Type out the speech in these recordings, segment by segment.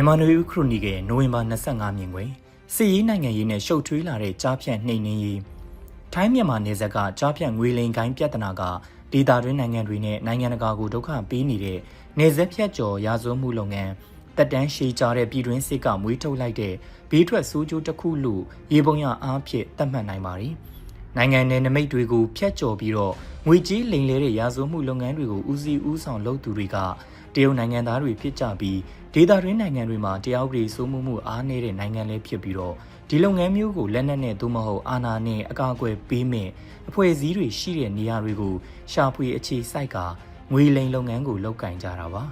မြန်မာနွေဦးခရိုနီကယ်နိုဝင်ဘာ25မြင်ကွယ်စစ်ရေးနိုင်ငံရေးနဲ့ရှုပ်ထွေးလာတဲ့ကြားဖြတ်နှိမ်နင်းရေးထိုင်းမြန်မာနယ်စပ်ကကြားဖြတ်ငွေလိမ်ကိုင်းပြဿနာကဒေသတွင်းနိုင်ငံတွေနဲ့နိုင်ငံတကာကိုဒုက္ခပေးနေတဲ့နယ်စပ်ဖြတ်ကျော်ရာဇဝမှုလုပ်ငန်းတက်တန်းရှည်ကြတဲ့ပြည်တွင်းစစ်ကမွေးထုတ်လိုက်တဲ့ဘေးထွက်ဆိုးကျိုးတစ်ခုလို့ရေပုံရအားဖြင့်သတ်မှတ်နိုင်ပါတယ်။နိုင်ငံနယ်နိမိတ်တွေကိုဖျက်ကျော်ပြီးတော့ငွေကြီးလိမ်လဲတဲ့ရာဇဝမှုလုပ်ငန်းတွေကိုဦးစီးဦးဆောင်လုပ်သူတွေက တရုတ်နိုင်ငံသားတွေဖြစ်ကြပြီးဒေသတွင်းနိုင်ငံတွေမှာတရားဥပဒေစိုးမိုးမှုအားနည်းတဲ့နိုင်ငံလည်းဖြစ်ပြီးတော့ဒီလုပ်ငန်းမျိုးကိုလက်နက်နဲ့သို့မဟုတ်အာဏာနဲ့အကာအကွယ်ပေးမဲ့အဖွဲ့အစည်းတွေရှိတဲ့နေရာတွေကိုရှာဖွေအခြေစိုက်ကငွေလိမ်လုပ်ငန်းကိုလုပ်ကင်ကြတာပါ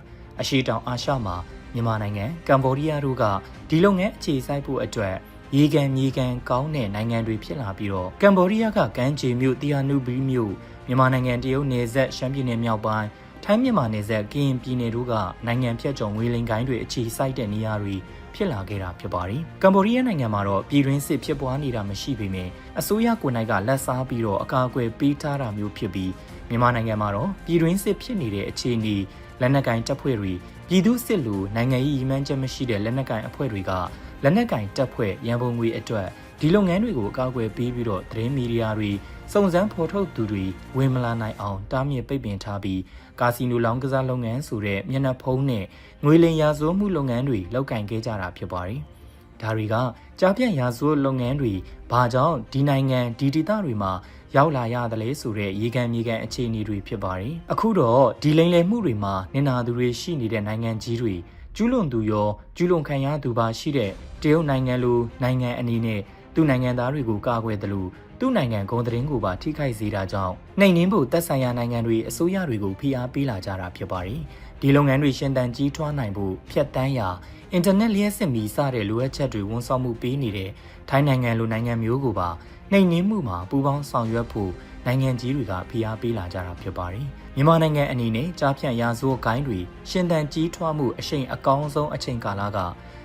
အရှိတောင်အာရှမှာမြန်မာနိုင်ငံကမ္ဘောဒီးယားတို့ကဒီလုပ်ငန်းအခြေစိုက်ဖို့အတွက်ရေကန်မြေကန်ကောင်းတဲ့နိုင်ငံတွေဖြစ်လာပြီးတော့ကမ္ဘောဒီးယားကကမ်းခြေမြို့တီယာနုဘီမြို့မြန်မာနိုင်ငံတရုတ်နယ်စပ်ရှမ်းပြည်နယ်မြောက်ပိုင်း ထိုင်းမြန်မာနယ်စပ်ကရင်ပြည်နယ်တို့ကနိုင်ငံဖြတ်ကျော်ငွေလိမ်ကိုင်းတွေအခြေစိုက်တဲ့နေရာတွေဖြစ်လာခဲ့တာဖြစ်ပါတယ်။ကမ္ဘောဒီးယားနိုင်ငံမှာတော့ပြည်တွင်းစစ်ဖြစ်ပွားနေတာမရှိပေမဲ့အစိုးရကိုယ်တိုင်ကလက်စားပြီးတော့အကာအကွယ်ပေးထားတာမျိုးဖြစ်ပြီးမြန်မာနိုင်ငံမှာတော့ပြည်တွင်းစစ်ဖြစ်နေတဲ့အခြေအနေလက်နက်ကင်တပ်ဖွဲ့တွေပြည်သူစစ်လူနိုင်ငံရေးရည်မှန်းချက်မရှိတဲ့လက်နက်ကင်အဖွဲ့တွေကလက်နက်ကင်တပ်ဖွဲ့ရန်ပုံငွေအတွက်ဒီလုပ်ငန်းတွေကိုအကာအကွယ်ပေးပြီးတော့သတင်းမီဒီယာတွေစုံစမ်းဖော်ထုတ်သူတွေဝင်မလာနိုင်အောင်တားမြစ်ပိတ်ပင်ထားပြီး ကာစီနိုလောင်းကစားလုပ်ငန်းဆိုတဲ့မျက်နှာဖုံးနဲ့ငွေလိမ်ရာဇဝမှုလုပ်ငန်းတွေလုပ်ကင်ခဲ့ကြတာဖြစ်ပါတယ်။ဒါတွေကကြားပြန့်ရာဇဝလုပ်ငန်းတွေဘာကြောင့်ဒီနိုင်ငံဒီဒေသတွေမှာရောက်လာရတယ်လဲဆိုတဲ့ရေကန်မြေကန်အခြေအနေတွေဖြစ်ပါတယ်။အခုတော့ဒီလိမ်လည်မှုတွေမှာနင်နာသူတွေရှိနေတဲ့နိုင်ငံကြီးတွေကျူးလွန်သူရောကျူးလွန်ခံရသူပါရှိတဲ့တရုတ်နိုင်ငံလိုနိုင်ငံအနေနဲ့သူ့နိုင်ငံသားတွေကိုကာကွယ်တယ်လို့ သူ့နိုင်ငံဂုံသတင်းကိုပါထိခိုက်စေတာကြောင့်နှိမ်နင်းဖို့သက်ဆိုင်ရာနိုင်ငံတွေအစိုးရတွေကိုဖိအားပေးလာကြတာဖြစ်ပါတယ်။ဒီလုပ်ငန်းတွေရှင်သန်ကြီးထွားနိုင်ဖို့ဖြတ်တန်းရာအင်တာနက်လျှက်စစ်မီစတဲ့လိုအပ်ချက်တွေဝန်ဆောင်မှုပေးနေတဲ့ထိုင်းနိုင်ငံလိုနိုင်ငံမျိုးကိုပါနှိမ်နင်းမှုမှာပူးပေါင်းဆောင်ရွက်ဖို့နိုင်ငံကြီးတွေကဖိအားပေးလာကြတာဖြစ်ပါတယ်။မြန်မာနိုင်ငံအနေနဲ့ကြားဖြန့်ရာဇဝတ်ကိုင်းတွေရှင်သန်ကြီးထွားမှုအရှိန်အကောင်းဆုံးအချိန်ကာလက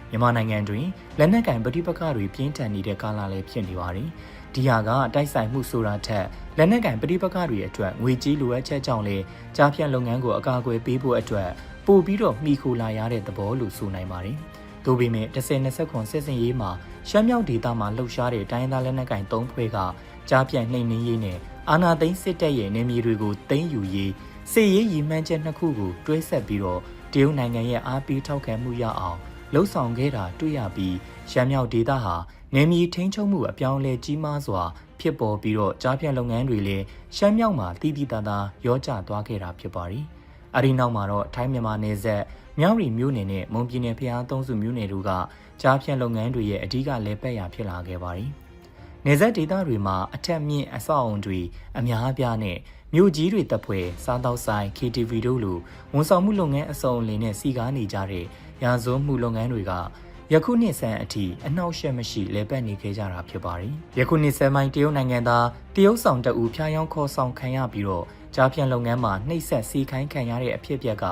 မြန်မာနိုင်ငံတွင်လက်နက်ကင်ပဋိပက္ခတွေပြင်းထန်နေတဲ့ကာလလည်းဖြစ်နေပါတယ်။ ဒီဟာကတိုက်ဆိုင်မှုဆိုတာထက်လက်နက်ကင်ပဋိပက္ခတွေအတွက်ငွေကြီးလိုအပ်ချက်ကြောင့်လေကြားဖြန့်လုပ်ငန်းကိုအကာအကွယ်ပေးဖို့အတွက်ပို့ပြီးတော့မှီခိုလာရတဲ့သဘောလို့ဆိုနိုင်ပါတယ်။သို့ပေမဲ့10-20ခွန်စစ်စင်ရေးမှာရှမ်းမြောက်ဒေသမှာလှုပ်ရှားတဲ့တိုင်းသားလက်နက်ကင်၃ဖွဲ့ကကြားဖြန့်နှိမ်နင်းရေးနဲ့အာနာသိန်းစစ်တပ်ရဲ့နေမြေတွေကိုသိမ်းယူရေးစစ်ရေးရည်မှန်းချက်နှစ်ခုကိုတွဲဆက်ပြီးတော့တရုတ်နိုင်ငံရဲ့အားပေးထောက်ခံမှုရအောင် လှုံ့ဆော်ခဲ့တာတွေ့ရပြီးရမ်းမြောက်ဒေသဟာနယ်မြေထိန်းချုပ်မှုအပြောင်းလဲကြီးမားစွာ ဖြစ်ပေါ်ပြီးတော့ကြားဖြတ်လုပ်ငန်းတွေလည်းရှမ်းမြောက်မှာတည်တည်တသာရောကျသွားခဲ့တာဖြစ်ပါတယ်။အဲဒီနောက်မှာတော့ထိုင်းမြန်မာနယ်စပ်မြောက်ရီမြို့နယ်နဲ့မွန်ပြည်နယ်ဖျားသုံးစုမြို့နယ်တို့ကကြားဖြတ်လုပ်ငန်းတွေရဲ့အဓိကလဲပတ်ရာဖြစ်လာခဲ့ပါတယ်။နယ်စပ်ဒေသတွေမှာအထက်မြင့်အဆောက်အုံတွေအများအပြားနဲ့မြို့ကြီးတွေတပ်ဖွဲ့စားတောက်ဆိုင် KTV တို့လိုဝန်ဆောင်မှုလုပ်ငန်းအစုံအလင်နဲ့စီကားနေကြတဲ့ ရာဇဝမှုလုပ်ငန်းတွေကယခုနှစ်ဆန်းအထိအနှောက်အယှက်မရှိလဲပတ်နေခဲ့ကြတာဖြစ်ပါတယ်။ယခုနှစ်ဆန်းပိုင်းတရုတ်နိုင်ငံသားတရုတ်ဆောင်တအူဖျားယောင်းခေါ်ဆောင်ခံရပြီးတော့ကြားဖြန့်လုပ်ငန်းမှာနှိပ်စက်စီခိုင်းခံရတဲ့အဖြစ်အပျက်က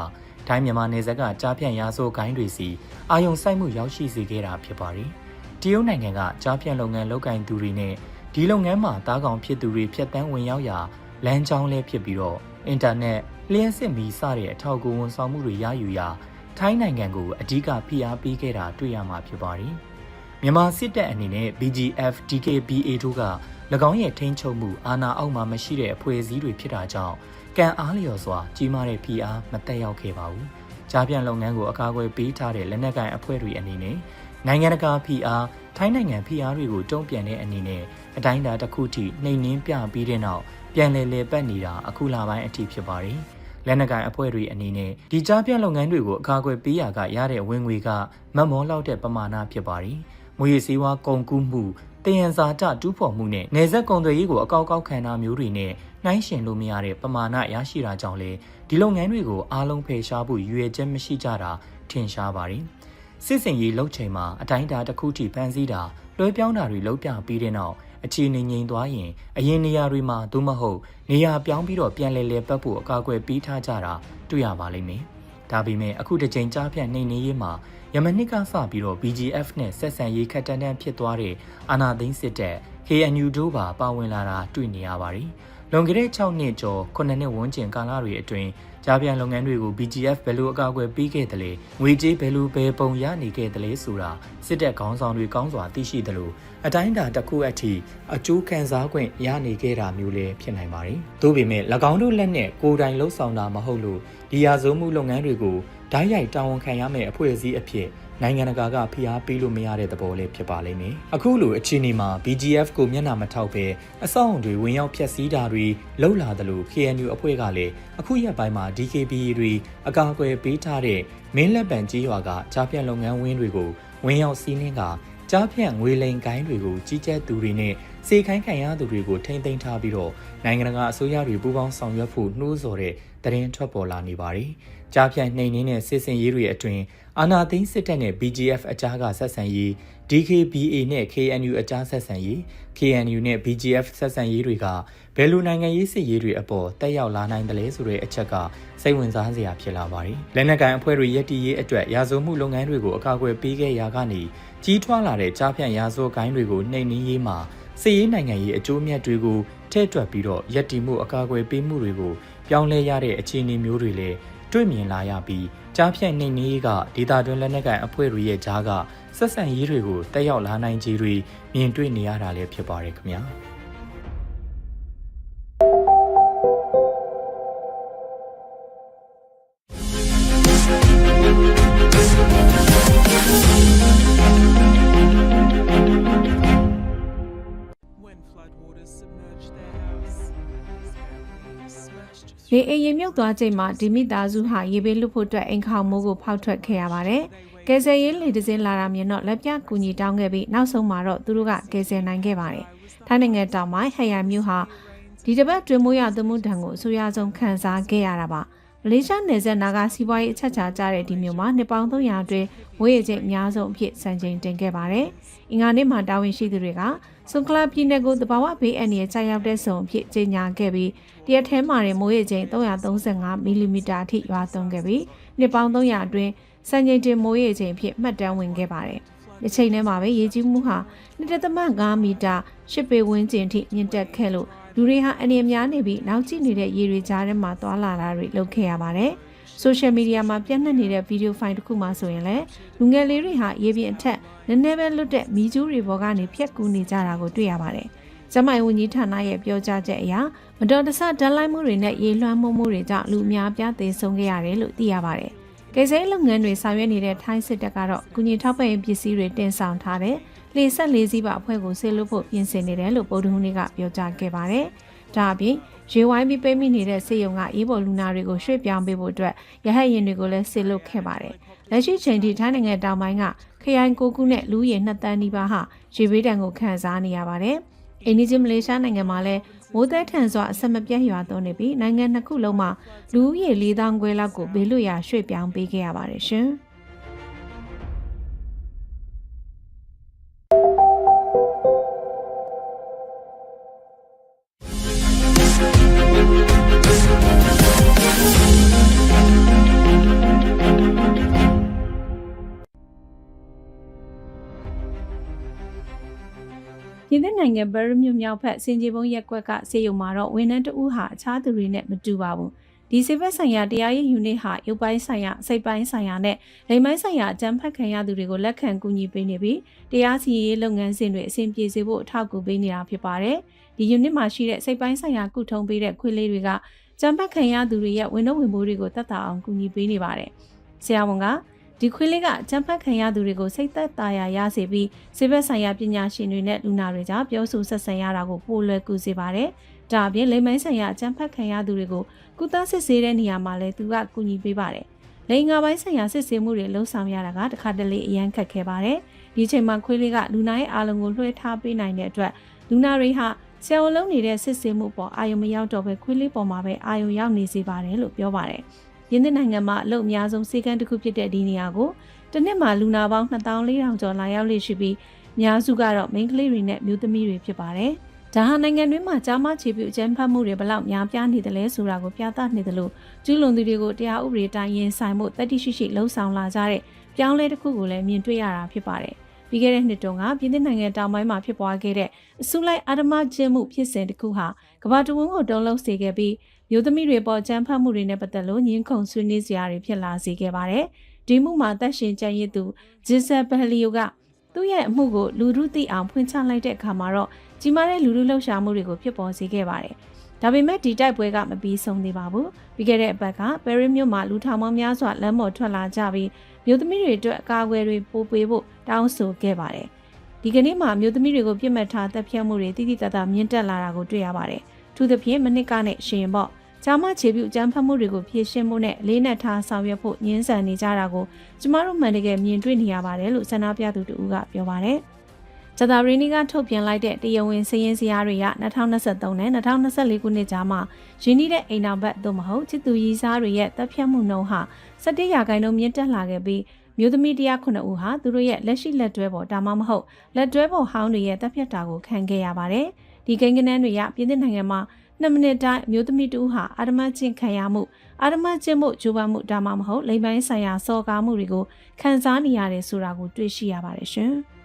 ထိုင်းမြန်မာနယ်စပ်ကကြားဖြန့်ရာဇဝဂိုင်းတွေစီအာယုံစိုက်မှုရောက်ရှိစေခဲ့တာဖြစ်ပါတယ်။တရုတ်နိုင်ငံကကြားဖြန့်လုပ်ငန်းလုပ်ကင်သူတွေနဲ့ဒီလုပ်ငန်းမှာတားကောင်ဖြစ်သူတွေဖြတ်တန်းဝင်ရောက်ရာလမ်းကြောင်းလဲဖြစ်ပြီးတော့အင်တာနက်လျှက်စစ်မီစတဲ့အထောက်အကူဝန်ဆောင်မှုတွေရယူရာ ထိုင်းနိုင်ငံကိုအဓိကဖိအားပေးခဲ့တာတွေ့ရမှာဖြစ်ပါတယ်။မြန်မာစစ်တပ်အနေနဲ့ BGF DKBA တို့က၎င်းရဲ့ထိန်းချုပ်မှုအာဏာအောက်မှာမရှိတဲ့အဖွဲ့အစည်းတွေဖြစ်တာကြောင့်ကံအားလျော်စွာကြီးမားတဲ့ဖိအားမတက်ရောက်ခဲ့ပါဘူး။ကြားပြန်လုပ်ငန်းကိုအကာအကွယ်ပေးထားတဲ့လက်နက်ကိုင်အဖွဲ့တွေအနေနဲ့နိုင်ငံတကာဖိအားထိုင်းနိုင်ငံဖိအားတွေကိုတုံ့ပြန်တဲ့အနေနဲ့အတိုင်းအတာတစ်ခုထိနှိမ်နင်းပြပြီးတဲ့နောက်ပြန်လည်လည်ပတ်နေတာအခုလပိုင်းအထိဖြစ်ပါတယ်။ လက်နက်ကိုင်အဖွဲ့တွေအနေနဲ့ဒီကြားပြလုပ်ငန်းတွေကိုအကာအကွယ်ပေးရကရတဲ့ဝင်ငွေကမတ်မောလောက်တဲ့ပမာဏဖြစ်ပါတယ်။မွေစည်းဝါးကုန်ကူးမှုတယံဇာတတူးဖော်မှုနဲ့နေဆက်ကုန်သွယ်ရေးကိုအကောက်ကောက်ခံတာမျိုးတွေနဲ့နှိုင်းယှဉ်လို့မရတဲ့ပမာဏရရှိတာကြောင့်လေဒီလုပ်ငန်းတွေကိုအားလုံးဖယ်ရှားဖို့ရွေချက်မရှိကြတာထင်ရှားပါတယ်။စစ်စင်ရေးလှုပ်ချိန်မှာအတိုင်းအတာတစ်ခုထိဖန်ဆီးတာလွှဲပြောင်းတာတွေလုပ်ပြပြီးတဲ့နောက် အခြေအနေငြိမ်သွားရင်အရင်နေရာတွေမှာသို့မဟုတ်နေရာပြောင်းပြီးတော့ပြန်လဲလဲပတ်ဖို့အကာအကွယ်ပေးထားကြတာတွေ့ရပါလိမ့်မယ်။ဒါပေမဲ့အခုတစ်ချိန်ကြားဖြတ်နှိမ်နေရေးမှာယမနစ်ကစပြီးတော့ BGF နဲ့ဆက်ဆံရေးခက်တန်းတန်းဖြစ်သွားတဲ့အာနာသိန်းစစ်တပ် KNU တို့ပါပါဝင်လာတာတွေ့နေရပါတယ်။ လွန်ခဲ့တဲ့6နှစ်ကျော်9နှစ်ဝန်းကျင်ကာလတွေအတွင်းကြားပြန်လုပ်ငန်းတွေကို BGF ဘယ်လိုအကာအကွယ်ပေးခဲ့တယ်လဲငွေကြေးဘယ်လိုဘယ်ပုံရနေခဲ့တယ်လဲဆိုတာစစ်တပ်ခေါင်းဆောင်တွေကောင်းစွာသိရှိတယ်လို့အတိုင်းအတာတစ်ခုအထိအကျိုးခံစား권ရနေခဲ့တာမျိုးလည်းဖြစ်နိုင်ပါတယ်။သို့ပေမဲ့၎င်းတို့လက်နဲ့ကိုယ်တိုင်လှုပ်ဆောင်တာမဟုတ်လို့ဒီရာဇဝမှုလုပ်ငန်းတွေကိုဓာတ်ရိုက်တာဝန်ခံရမယ့်အဖွဲ့အစည်းအဖြစ် နိုင်ငံတကာကဖိအားပေးလို့မရတဲ့သဘောလေးဖြစ်ပါလိမ့်မယ်။အခုလိုအခြေအနေမှာ BGF ကိုမျက်နှာမထောက်ပဲအဆောက်အုံတွေဝင်ရောက်ဖျက်ဆီးတာတွေလှုပ်လာတယ်လို့ KNU အဖွဲ့ကလည်းအခုရက်ပိုင်းမှာ DKBA တွေအကာအကွယ်ပေးထားတဲ့မင်းလက်ပံကြီးရွာကကြားပြန့်လုပ်ငန်းဝင်းတွေကိုဝင်ရောက်စီးနှင်းကကြားဖြန့်ငွေလိမ်ကိုင်းတွေကိုကြီးကြပ်သူတွေနဲ့စေခိုင်းခံရသူတွေကိုထိမ့်သိမ်းထားပြီးတော့နိုင်ငံတကာအစိုးရတွေပူးပေါင်းဆောင်ရွက်ဖို့နှိုးဆော်တဲ့သတင်းထွက်ပေါ်လာနေပါတယ်။ ကြားဖြန့်နှိမ်နင်းတဲ့စစ်စင်ရေးတွေအတွင်းအာနာသိန်းစစ်တပ်နဲ့ BGF အကြားကဆက်ဆံရေး DKBA နဲ့ KNU အကြားဆက်ဆံရေး KNU နဲ့ BGF ဆက်ဆံရေးတွေကဘယ်လိုနိုင်ငံရေးစစ်ရေးတွေအပေါ်တက်ရောက်လာနိုင်တယ်လဲဆိုတဲ့အချက်ကစိတ်ဝင်စားစရာဖြစ်လာပါတယ်။လက်နက်ကိုင်အဖွဲ့တွေရည်တည်ရေးအတွက်ရာဇဝမှုလုပ်ငန်းတွေကိုအကာအကွယ်ပေးခဲ့ရာကနေကြီးထွားလာတဲ့ကြားဖြန့်ရာဇဝကိုင်းတွေကိုနှိမ်နင်းရေးမှာစစ်ရေးနိုင်ငံရေးအကျိုးမြတ်တွေကိုထဲ့တွက်ပြီးတော့ရည်တည်မှုအကာအကွယ်ပေးမှုတွေကိုပြောင်းလဲရတဲ့အခြေအနေမျိုးတွေလည်း တွေ့မြင်လာရပြီးကြားဖြန့်နှိမ်နင်းရေးကဒေတာတွင်လက်နက်ကိုင်အဖွဲ့တွေရဲ့ကြားကဆက်ဆံရေးတွေကိုတက်ရောက်လာနိုင်ကြီးတွေမြင်တွေ့နေရတာလည်းဖြစ်ပါတယ်ခင်ဗျာ။ လေအိမ်ရင်မြုပ်သွားချိန်မှာဒီမိသားစုဟာရေဘေးလွတ်ဖို့အတွက်အိမ်ခေါင်မိုးကိုဖောက်ထွက်ခဲ့ရပါတယ်။ကယ်ဆယ်ရေးလေတစင်းလာတာမြင်တော့လက်ပြကူညီတောင်းခဲ့ပြီးနောက်ဆုံးမှာတော့သူတို့ကကယ်ဆယ်နိုင်ခဲ့ပါတယ်။ထိုင်းနိုင်ငံတောင်ပိုင်းဟယန်မြို့ဟာဒီတစ်ပတ်တွင်မိုးရသမှုတံကိုအဆိုးရဆုံးခံစားခဲ့ရတာပါ။မလေးရှားနယ်စပ်နာကစီးပွားရေးအချက်ချာကြတဲ့ဒီမြို့မှာနှစ်ပေါင်း300အတွင်းမိုးရေချိန်အများဆုံးအဖြစ်စံချိန်တင်ခဲ့ပါတယ်။အင်္ဂါနေ့မှာတာဝန်ရှိသူတွေက ဆွန်ကလပ်ပြည်နယ်ကိုတဘာဝဘေးအန္တရာယ်ကြာရောက်တဲ့ဆုံအဖြစ်ကြေညာခဲ့ပြီးတရက်ထဲမှာတင်မိုးရေချိန်335မီလီမီတာအထိရွာသွန်းခဲ့ပြီးနှစ်ပေါင်း300အတွင်းစံချိန်တင်မိုးရေချိန်အဖြစ်မှတ်တမ်းဝင်ခဲ့ပါတယ်။ဒီချိန်ထဲမှာပဲရေကြီးမှုဟာ1.5မီတာ10ပေဝန်းကျင်ထိမြင့်တက်ခဲ့လို့လူတွေဟာအနေများနေပြီးနောက်ကျနေတဲ့ရေတွေကြားထဲမှာသွာလာတာတွေလုပ်ခဲ့ရပါတယ်။ social media မှာပြန့်နှံ့နေတဲ့ဗီဒီယိုဖိုင်တစ်ခုမှဆိုရင်လည်းလူငယ်လေးတွေဟာရေပြင်အထက်နည်းနည်းပဲလွတ်တဲ့မီးကျူးတွေပေါ်ကနေဖြတ်ကူးနေကြတာကိုတွေ့ရပါတယ်။ကျမိုင်ဝန်ကြီးဌာနရဲ့ပြောကြားချက်အရမတော်တဆဓာတ်လိုက်မှုတွေနဲ့ရေလွှမ်းမိုးမှုတွေကြောင့်လူအများပြားသေဆုံးခဲ့ရတယ်လို့သိရပါတယ်။ကိစ္စရေးလုပ်ငန်းတွေဆောင်ရွက်နေတဲ့ထိုင်းစစ်တပ်ကတော့ကုညီထောက်ပံ့ရေးပစ္စည်းတွေတင်ဆောင်ထားတဲ့လေဆက်လေးစီးပါအဖွဲ့ကိုဆေးလွတ်ဖို့ပြင်ဆင်နေတယ်လို့ဗိုလ်ဒူးနေ့ကပြောကြားခဲ့ပါတယ်။ဒါအပြင် ရေဝိုင်းပြီးပိတ်မိနေတဲ့စေယုံကအေးပေါ်လူနာတွေကိုရွှေ့ပြောင်းပေးဖို့အတွက်ရဟတ်ရင်တွေကိုလည်းဆေးလွတ်ခဲ့ပါတယ်။လက်ရှိချိန်ထိထိုင်းနိုင်ငံတောင်ပိုင်းကခရိုင်ကိုကူးနဲ့လူရည်နှစ်တန်းနီးပါးဟာရေဘေးဒဏ်ကိုခံစားနေရပါတယ်။အိန္ဒိယမလေးရှားနိုင်ငံမှာလည်းမိုးသက်ထန်စွာအဆက်မပြတ်ရွာသွန်းနေပြီးနိုင်ငံနှစ်ခုလုံးမှာလူဦးရေ၄000ခွဲလောက်ကိုဘေးလွတ်ရာရွှေ့ပြောင်းပေးခဲ့ရပါတယ်ရှင်။ ပြည်သစ်နိုင်ငံဘယ်ရမြို့မြောက်ဖက်စင်ကြီးဘုံရက်ကွက်ကစေယုံမှာတော့ဝန်ထမ်းတဦးဟာအခြားသူတွေနဲ့မတူပါဘူးဒီစေဘက်ဆိုင်ရာတရားရေးယူနစ်ဟာရုပ်ပိုင်းဆိုင်ရာစိတ်ပိုင်းဆိုင်ရာနဲ့လိမ်ပိုင်းဆိုင်ရာအကြံဖတ်ခံရသူတွေကိုလက်ခံကူညီပေးနေပြီးတရားစီရင်ရေးလုပ်ငန်းစဉ်တွေအဆင်ပြေစေဖို့အထောက်အကူပေးနေတာဖြစ်ပါတယ်ဒီယူနစ်မှာရှိတဲ့စိတ်ပိုင်းဆိုင်ရာကုထုံးပေးတဲ့ခွေးလေးတွေကကြံဖတ်ခံရသူတွေရဲ့ဝန်တော့ဝင်မှုတွေကိုတတ်တာအောင်ကူညီပေးနေပါတယ်ဆရာဝန်က ဒီခွေးလေးကအကြံဖတ်ခံရသူတွေကိုစိတ်သက်သာရာရစေပြီးစေဘက်ဆိုင်ရာပညာရှင်တွေနဲ့လူနာတွေကြောင့်ပြောဆိုဆက်ဆံရတာကိုပိုလွယ်ကူစေပါတယ်။ဒါအပြင်လိမ်မိုင်းဆိုင်ရာအကြံဖတ်ခံရသူတွေကိုကုသစစ်ဆေးတဲ့နေရာမှာလည်းသူကကူညီပေးပါတယ်။လိင်ငါပိုင်းဆိုင်ရာစစ်ဆေးမှုတွေလှုံ့ဆော်ရတာကတခါတလေအရန်ခက်ခဲပါတယ်။ဒီချိန်မှာခွေးလေးကလူနာရဲ့အာလုံးကိုလွှဲထားပေးနိုင်တဲ့အတွက်လူနာတွေဟာဆရာဝန်လုံးနေတဲ့စစ်ဆေးမှုပေါ်အာယုံမရောက်တော့ပဲခွေးလေးပေါ်မှာပဲအာယုံရောက်နေစေပါတယ်လို့ပြောပါတယ်။ ရင်းသစ်နိုင်ငံမှာအလုပ်အများဆုံးစေကန်းတစ်ခုဖြစ်တဲ့ဒီနေရာကိုတစ်နှစ်မှာလူနာပေါင်း2400ကျော်လာရောက်လေ့ရှိပြီးအများစုကတော့မိန်းကလေးတွေနဲ့မျိုးသမီးတွေဖြစ်ပါတယ်။ဒါဟာနိုင်ငံတွင်းမှာကြားမချေပြအကြမ်းဖက်မှုတွေဘလောက်များပြားနေတယ်လဲဆိုတာကိုပြသနေတယ်လို့ကျူးလွန်သူတွေကိုတရားဥပဒေတိုင်းရင်ဆိုင်မှုတတိရှိရှိလှုံ့ဆော်လာကြတဲ့ပြောင်းလဲတစ်ခုကိုလည်းမြင်တွေ့ရတာဖြစ်ပါတယ်။ပြီးခဲ့တဲ့နှစ်တုန်းကပြည်သစ်နိုင်ငံတောင်ပိုင်းမှာဖြစ်ပွားခဲ့တဲ့အစုလိုက်အာဓမကျင်းမှုဖြစ်စဉ်တစ်ခုဟာကမ္ဘာတဝန်းကိုတုံးလုံးစေခဲ့ပြီး မျိုးသမီးတွေပေါ်ကြမ်းဖက်မှုတွေနဲ့ပတ်သက်လို့ညှင်းခုန်ဆွေးနွေးစရာတွေဖြစ်လာစေခဲ့ပါတယ်။ဒီမှုမှာတက်ရှင်ကြံရည်သူဂျစ်ဆက်ဘဟလီယိုကသူ့ရဲ့အမှုကိုလူထုသိအောင်ဖွင့်ချလိုက်တဲ့အခါမှာတော့ကြီးမားတဲ့လူထုလှုပ်ရှားမှုတွေကိုဖြစ်ပေါ်စေခဲ့ပါတယ်။ဒါပေမဲ့ဒီတိုက်ပွဲကမပြီးဆုံးသေးပါဘူး။ပြီးခဲ့တဲ့အပတ်ကပဲရစ်မြို့မှာလူထောင်ပေါင်းများစွာလမ်းပေါ်ထွက်လာကြပြီးမြို့သမီးတွေအတွက်အကာအကွယ်တွေပို့ပေးဖို့တောင်းဆိုခဲ့ပါတယ်။ဒီကနေ့မှာမြို့သမီးတွေကိုပြစ်မှတ်ထားတပ်ဖြတ်မှုတွေတိတိတတ်တာမြင့်တက်လာတာကိုတွေ့ရပါတယ်။သူသဖြင့်မနစ်ကနဲ့ရှင်ပေါ့။ ဂျာမခြေပြုအကြမ်းဖက်မှုတွေကိုဖြေရှင်းဖို့နဲ့လေးနက်ထားဆောင်ရွက်ဖို့ညှင်းဆန်နေကြတာကိုကျမတို့မှန်တကယ်မြင်တွေ့နေရပါတယ်လို့ဆန္ဒပြသူတူကပြောပါတယ်။ဂျာတာရီနီကထုတ်ပြန်လိုက်တဲ့တရားဝင်စည်ရင်းစရာတွေက2023နဲ့2024ခုနှစ်ကြားမှာရင်းနှီးတဲ့အိမ်နောက်ဘက်သို့မဟုတ်ချစ်သူရည်စားတွေရဲ့တပ်ဖြတ်မှုနှုန်းဟာ17ရာခိုင်နှုန်းမြင့်တက်လာခဲ့ပြီးမျိုးသမီး109ဦးဟာသူတို့ရဲ့လက်ရှိလက်တွဲပေါ်ဒါမှမဟုတ်လက်တွဲပေါ်ဟောင်းတွေရဲ့တပ်ဖြတ်တာကိုခံခဲ့ရပါတယ်။ဒီကိန်းဂဏန်းတွေကပြည်သစ်နိုင်ငံမှာ 2မိနစ်တိုင်းမျိုးသမီးတူဟာအာဓမချင်းခံရမှုအာဓမချင်းမှုဂျိုးပမှုဒါမှမဟုတ်လိမ်ပိုင်းဆိုင်ရာစော်ကားမှုတွေကိုခံစားနေရတယ်ဆိုတာကိုတွေ့ရှိရပါတယ်ရှင်။။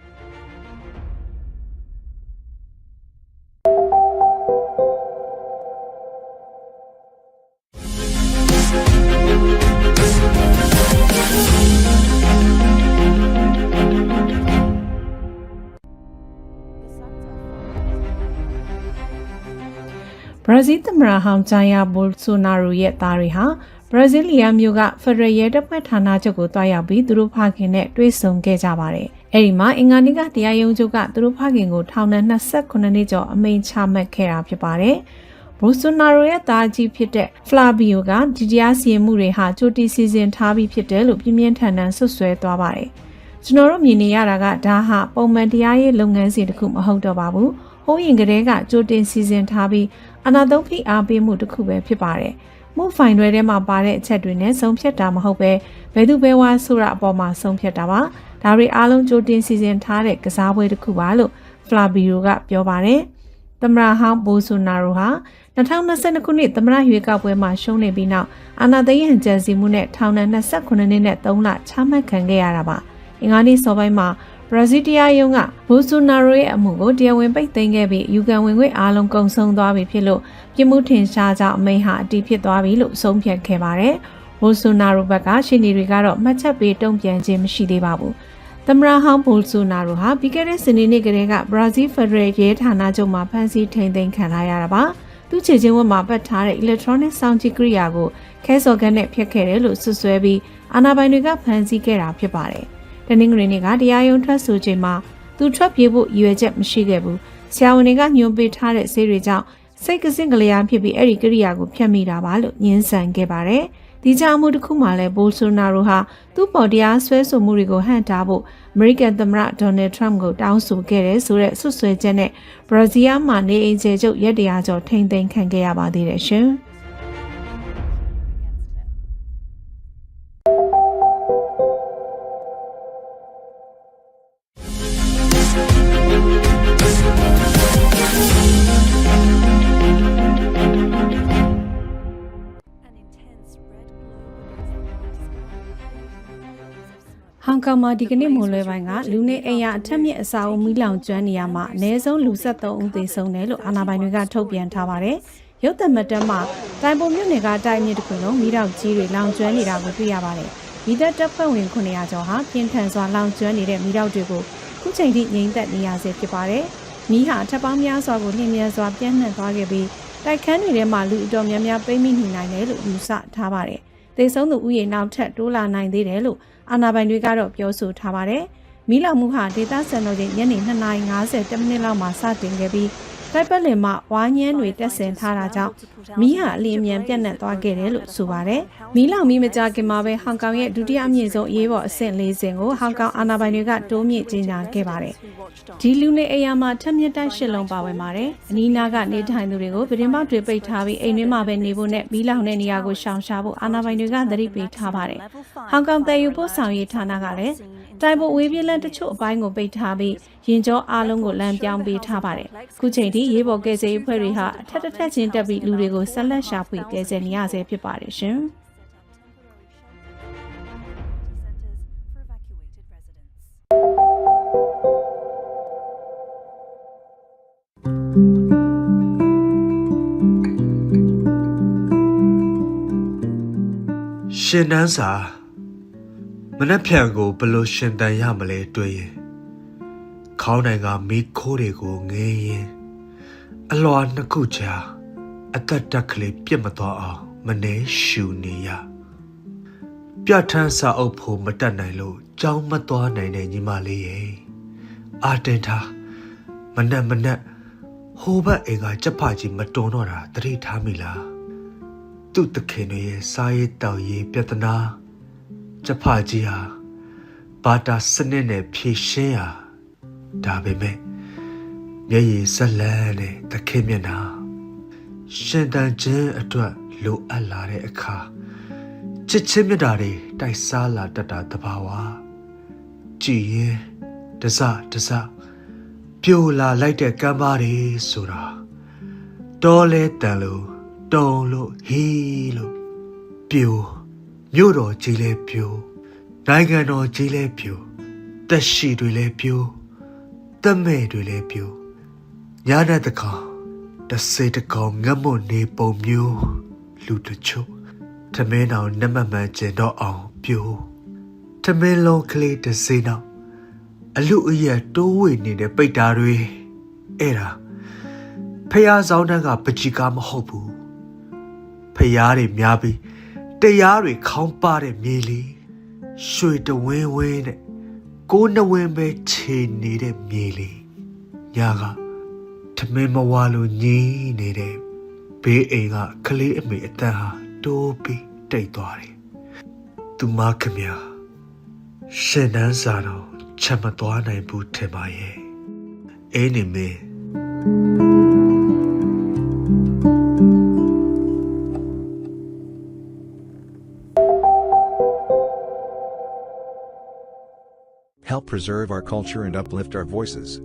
ဘရာဇီးသမ္မတဟောင်းဂျိုင်ယာဘိုလ်ဆိုနာရိုရဲ့သားတွေဟာဘရာဇီးလီယာမြို့ကဖက်ဒရယ်ရဲတပ်ဖွဲ့ဌာနချုပ်ကိုတွားရောက်ပြီးသူတို့ဖခင်နဲ့တွေ့ဆုံခဲ့ကြပါတယ်။အဲဒီမှာအင်္ဂါနေ့ကတရားရုံးချုပ်ကသူတို့ဖခင်ကိုထောင်ဒဏ်28နှစ်ကျော်အမိန့်ချမှတ်ခဲ့တာဖြစ်ပါတယ်။ဘိုဆိုနာရိုရဲ့သားကြီးဖြစ်တဲ့ဖလာဘီယိုကဒီတရားစီရင်မှုတွေဟာကြိုတီစီစဉ်ထားပြီးဖြစ်တယ်လို့ပြင်းပြင်းထန်ထန်ဆွဆွဲသွားပါတယ်။ကျွန်တော်တို့မြင်နေရတာကဒါဟာပုံမှန်တရားရေးလုပ်ငန်းစဉ်တစ်ခုမဟုတ်တော့ပါဘူး။ ဟိုးရင်ကလေးကကြိုတင်စီစဉ်ထားပြီးအနာသုံးဖိအားပေးမှုတစ်ခုပဲဖြစ်ပါတယ်။မှုဖိုင်တွေထဲမှာပါတဲ့အချက်တွေနဲ့ဆုံးဖြတ်တာမဟုတ်ပဲဘယ်သူပဲဝါဆိုတာအပေါ်မှာဆုံးဖြတ်တာပါ။ဒါတွေအားလုံးကြိုတင်စီစဉ်ထားတဲ့ကစားပွဲတစ်ခုပါလို့ဖလာဘီယိုကပြောပါတယ်။သမရဟောင်းဘိုဆိုနာရိုဟာ2022ခုနှစ်သမရရွေးကောက်ပွဲမှာရှုံးနေပြီးနောက်အာဏာသိမ်းရန်ကြံစည်မှုနဲ့ထောင်ဒဏ်28နှစ်နဲ့3လချမှတ်ခံခဲ့ရတာပါ။အင်္ဂါနေ့စောပိုင်းမှာ ဘရာဇီးတရားရုံးကဘိုဆိုနာရိုရဲ့အမှုကိုတရားဝင်ပိတ်သိမ်းခဲ့ပြီးယူကန်ဝင်ခွင့်အားလုံးကုန်ဆုံးသွားပြီဖြစ်လို့ပြစ်မှုထင်ရှားကြောင်းအမိန့်ဟာအတည်ဖြစ်သွားပြီလို့ဆုံးဖြတ်ခဲ့ပါတယ်။ဘိုဆိုနာရိုဘက်ကရှင်းနေတွေကတော့မှတ်ချက်ပေးတုံ့ပြန်ခြင်းမရှိသေးပါဘူး။သမ္မတဟောင်းဘိုဆိုနာရိုဟာပြီးခဲ့တဲ့စနေနေ့ကတည်းကဘရာဇီးဖက်ဒရယ်ရဲဌာနချုပ်မှာဖမ်းဆီးထိန်သိမ်းခံထားရတာပါ။သူ့ခြေချင်းဝတ်မှာပတ်ထားတဲ့ electronic sound ကိရိယာကိုခဲစော်ကတ်နဲ့ဖျက်ခဲ့တယ်လို့ဆွဆွဲပြီးအာဏာပိုင်တွေကဖမ်းဆီးခဲ့တာဖြစ်ပါတယ်။ တနင်္ဂနွေနေ့ကတရားရုံးထွက်ဆိုချိန်မှာသူထွက်ပြေးဖို့ရည်ရွယ်ချက်မရှိခဲ့ဘူး။ဆရာဝန်တွေကညွှန်ပေးထားတဲ့ဆေးတွေကြောင့်စိတ်ကစင့်ကလေးအားဖြစ်ပြီးအဲ့ဒီကိရိယာကိုဖျက်မိတာပါလို့ညင်းဆန်ခဲ့ပါတယ်။ဒီကြောင့်မှုတစ်ခုမှလည်းဘိုလ်ဆိုနာရိုဟာသူ့ပေါ်တရားဆွဲဆိုမှုတွေကိုဟန့်တားဖို့အမေရိကန်သမ္မတဒေါ်နယ်ထရမ့်ကိုတောင်းဆိုခဲ့တယ်ဆိုတဲ့ဆွဆွဲချက်နဲ့ဘရာဇီးယားမှာနေအိမ်ကျချုပ်ရက်တရာကျော်ထိမ့်သိမ်းခံခဲ့ရပါသေးတယ်ရှင်။ ဟောင်ကောင်မှာဒီကနေ့မွန်လွဲပိုင်းကလူနေအိမ်ယာအထက်မြင့်အစာအုပ်မီးလောင်ကျွမ်းနေရမှာအနည်းဆုံးလူ73ဦးသေဆုံးတယ်လို့အာဏာပိုင်တွေကထုတ်ပြန်ထားပါတယ်။ရုပ်သံမတ်တမ်းမှာတိုင်ပုံမြို့နယ်ကတိုက်မြစ်တစ်ခုလုံးမီးတောက်ကြီးတွေလောင်ကျွမ်းနေတာကိုတွေ့ရပါတယ်။မိသက်တပ်ဖွဲ့ဝင်900ကျော်ဟာပြင်းထန်စွာလောင်ကျွမ်းနေတဲ့မီးတောက်တွေကိုခုချိန်ထိငြိမ်းသက်နေရဆဲဖြစ်ပါတယ်။မီးဟာထပ်ပေါင်းများစွာကိုနှင်းမြန်စွာပြန့်နှံ့သွားခဲ့ပြီးတိုက်ခန်းတွေထဲမှာလူအတော်များများပိတ်မိနေနိုင်တယ်လို့ယူဆထားပါတယ်။သေဆုံးသူဥယေနောက်ထပ်တိုးလာနိုင်သေးတယ်လို့ အာဏာပိုင်တွေကတော့ပြောဆိုထားပါတယ်။မီးလောင်မှုဟာဒေသစံတော်ချိန်ညနေ2:50မိနစ်လောက်မှာစတင်ခဲ့ပြီး တိုက်ပတ်လင်မှာဝါညင်းတွေတက်ဆင်ထားတာကြောင့်မီးဟာအလင်းအမြန်ပြန့်နှံ့သွားခဲ့တယ်လို့ဆိုပါတယ်။မီးလောင်ပြီးမကြခင်မှာပဲဟောင်ကောင်ရဲ့ဒုတိယအမြင့်ဆုံးအရေးပေါ်အဆင့်၄ဆင့်ကိုဟောင်ကောင်အာဏာပိုင်တွေကတိုးမြင့်ကြေညာခဲ့ပါတယ်။ဒီလူနေအိမ်ယာမှာထက်မြက်တိုက်ရှစ်လုံးပါဝင်ပါတယ်။အနီးနားကနေထိုင်သူတွေကိုဗရင်ပေါက်တွေပိတ်ထားပြီးအိမ်တွင်းမှာပဲနေဖို့နဲ့မီးလောင်တဲ့နေရာကိုရှောင်ရှားဖို့အာဏာပိုင်တွေကသတိပေးထားပါတယ်။ဟောင်ကောင်တည်ယူပို့ဆောင်ရေးဌာနကလည်းတိုင်ပေါ်ဝေးပြေးလန်းတချို့အပိုင်းကိုပိတ်ထားပြီး ရင်ကျော်အားလုံးကိုလမ်းပြောင်းပေးထားပါတယ်။ခုချိန်ထိရေးပေါ်ကယ်ဆယ်ရေးအဖွဲ့တွေဟာအထက်ထက်ချင်းတက်ပြီးလူတွေကိုဆက်လက်ရှာဖွေကယ်ဆယ်နေရဆဲဖြစ်ပါတယ်ရှင်။ရှင်တန်းစာမနှက်ဖြန်ကိုဘလို့ရှင်တန်ရမလဲတွေးရင် ခေါင်းနိုင်ကမိခိုးတွေကိုငေးရင်အလွာနှစ်ခုကြားအသက်တက်ကလေးပြစ်မသွားအောင်မနေရှူနေရပြဋ္ဌာန်းစာအုပ်ဖို့မတက်နိုင်လို့ကြောင်းမသွားနိုင်တဲ့ညီမလေးရဲ့အာတင်ထားမနှက်မနှက်ဟိုဘက်အိမ်ကကြက်ဖကြီးမတွန်တော့တာတတိထားမိလားသူ့တခင်တွေရဲ့စားရေးတောက်ရေးပြဿနာကြက်ဖကြီးဟာဘာတာစနစ်နဲ့ဖြည့်ရှင်းဟာ ဒါပေမဲ့မျက်ရည်ဆက်လန်းတဲ့တခင်မျက်နှာရှင်တန်ခြင်းအတွက်လိုအပ်လာတဲ့အခါချစ်ချင်းမြတ်တာတွေတိုက်စားလာတတ်တာတဘာဝကြည်ရင်တစတစပြိုလာလိုက်တဲ့ကမ်းပါးတွေဆိုတာတော်လဲတန်လို့တုံလို့ဟီးလို့ပြိုမြို့တော်ကြီးလဲပြိုနိုင်ငံတော်ကြီးလဲပြိုတက်ရှိတွေလဲပြို တက်မဲ့တွေလဲပြိုညာတဲ့တကောင်တစေတကောင်ငတ်မွနေပုံမျိုးလူတချို့ထမင်းအောင်နမမှန်ကျင်တော့အောင်ပြိုထမင်းလုံးကလေးတစ်စိနောက်အလူအရက်တိုးဝေနေတဲ့ပိတ်တာတွေအဲ့ဒါဖះဆောင်တန်းကပကြီးကားမဟုတ်ဘူးဖျားတွေများပြီးတရားတွေခေါင်းပါတဲ့မြေလီရွှေတဝင်းဝင်းနဲ့ ကိုးနှဝင်းပဲခြေနေတဲ့မြေလီညာကထမင်းမဝါလို့ညီးနေတဲ့ဘေးအိမ်ကကလေးအမေအတန်းဟာတိုးပြီးတိတ်သွားတယ်သူမခင်ဗျာရှင်နန်းစာတော့ချက်မသွားနိုင်ဘူးထင်ပါရဲ့အင်းနေမင်း preserve our culture and uplift our voices.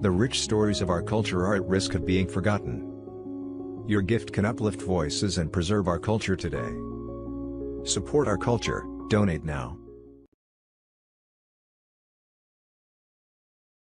The rich stories of our culture are at risk of being forgotten. Your gift can uplift voices and preserve our culture today. Support our culture, donate now.